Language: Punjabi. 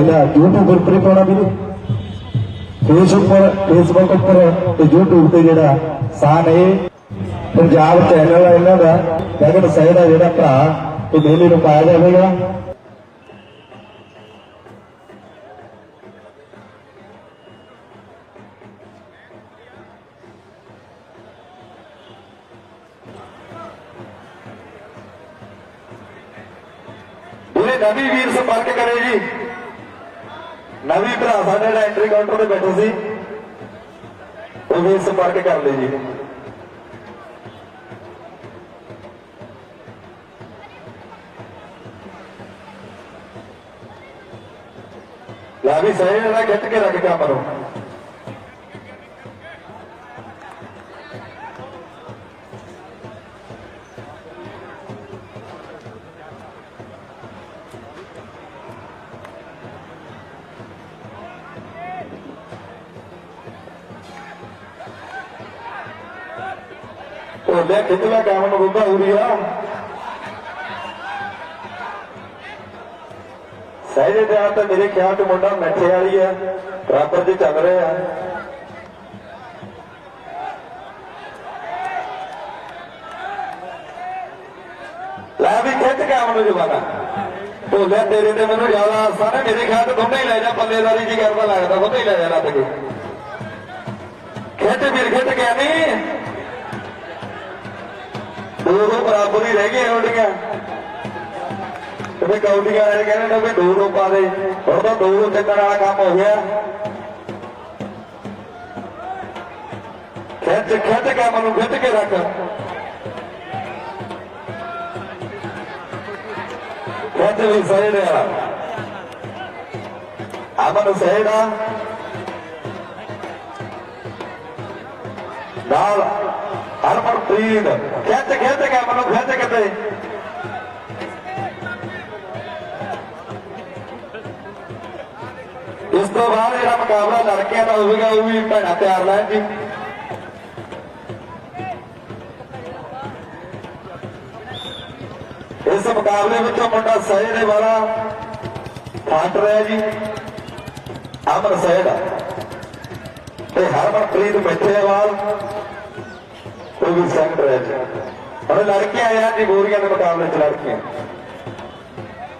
ਇਹਦਾ YouTube ਉੱਪਰ ਹੀ ਪਾਉਣਾ ਵੀਰੇ ਫੇਸਬੁੱਕ ਪਰ ਫੇਸਬੁੱਕ ਉੱਪਰ ਤੇ YouTube ਤੇ ਜਿਹੜਾ ਸਾਨ ਇਹ ਪੰਜਾਬ ਚੈਨਲ ਆ ਇਹਨਾਂ ਦਾ ਗਗਨ ਸਹਿ ਦਾ ਜਿਹੜਾ ਭਰਾ ਇਹ ਮੇਲੇ ਨੂੰ ਪਾਇਆ ਜਾਵੇਗਾ ਇਹ ਨਵੀਂ ਵੀਰ ਸੰਪਰਕ ਕਰੇ ਜੀ ਨਵੀਂ ਭਰਾ ਸਾਡੇ ਜਿਹੜਾ ਐਂਟਰੀ ਕਾਊਂਟਰ ਤੇ ਬੈਠੇ ਸੀ। ਉਹ ਵੀ ਸੰਪਰਕ ਕਰ ਲਈ ਜੀ। ਲਾ ਵੀ ਸਹੀ ਜਿਹੜਾ ਖਿੱਚ ਕੇ ਰੱਖ ਕੰਮ ਨੂੰ। ਉਹ ਲੈ ਖਿੱਚ ਲੈ ਕੰਮ ਨੂੰ ਗੁੱਗਾ ਉਰੀ ਆ। ਸਹਿਜੇ ਤਾਂ ਮੇਰੇ ਖਿਆਲ ਚ ਮੁੰਡਾ ਮੈਠੇ ਵਾਲੀ ਆ ਬਰਾਬਰ ਦੇ ਚੱਲ ਰਹੇ। ਆ ਲੈ ਵੀ ਖਿੱਚ ਕੇ ਆਉਣ ਨੂੰ ਜਵਾਨਾ। ਭੋਲਿਆ ਤੇਰੇ ਤੇ ਮੈਨੂੰ ਜ਼ਿਆਦਾ ਸਾਰੇ ਮੇਰੇ ਖਿਆਲ ਚ ਦੋਨੇ ਹੀ ਲੈ ਜਾ, ਪੱਲੇਦਾਰੀ ਜੀ ਕਰਦਾ ਲੱਗਦਾ ਦੋਨੇ ਹੀ ਲੈ ਜਾ ਰੱਬ ਕੇ। ਖਿੱਚ ਵੀਰ, ਖਿੱਚ ਗਿਆ ਨਹੀਂ ਦੋ ਦੋ ਬਰਾਬਰ ਹੀ ਰਹਿ ਗਏ ਹੋਣੀਆਂ ਤੇ ਕੌਡੀਆਂ ਵਾਲੇ ਕਹਿੰਦੇ ਨੇ ਵੀ ਦੋ ਦੋ ਪਾ ਦੇ। ਹੁਣ ਤਾਂ ਦੋ ਦੋ ਚੱਕਰ ਵਾਲਾ ਕੰਮ ਹੋ ਗਿਆ। ਖਿੱਚ ਖਿੱਚ ਕੇ ਮਨੂੰ ਖਿੱਚ ਕੇ ਰੱਖ। ਖਿੱਚ ਵੀ ਸਹੀ ਰਿਹਾ। ਅਮਨ ਸਹੀ ਦਾ ਨਾਲ ਹਰਮਨਪ੍ਰੀਤ ਖਿੱਚ ਖਿੱਚ ਕੇ ਮਨੂੰ, ਖਿੱਚ ਕੇ ਇਸ ਤੋਂ ਬਾਅਦ ਜਿਹੜਾ ਮੁਕਾਬਲਾ ਲੜਕਿਆਂ ਦਾ ਹੋਵੇਗਾ, ਉਹ ਵੀ ਭੈਣਾ ਤਿਆਰ ਲੈਣ ਜੀ। ਇਸ ਮੁਕਾਬਲੇ ਵਿੱਚੋਂ ਮੁੰਡਾ ਸਹਿਜ ਦੇ ਵਾਲਾ ਫਾਟ ਰਿਹਾ ਜੀ, ਅਮਰ ਸਹਿਜ ਦਾ ਤੇ ਹਰਮਨਪ੍ਰੀਤ ਮਿੱਠੇਵਾਲ ਉਹ ਵੀ ਸੈਕਟਰ ਹੈ ਜੀ। ਹੁਣ ਲੜਕੇ ਆਏ ਆ ਜੀ ਦੇ ਮੁਕਾਬਲੇ ਚ ਲੜਕੀਆਂ।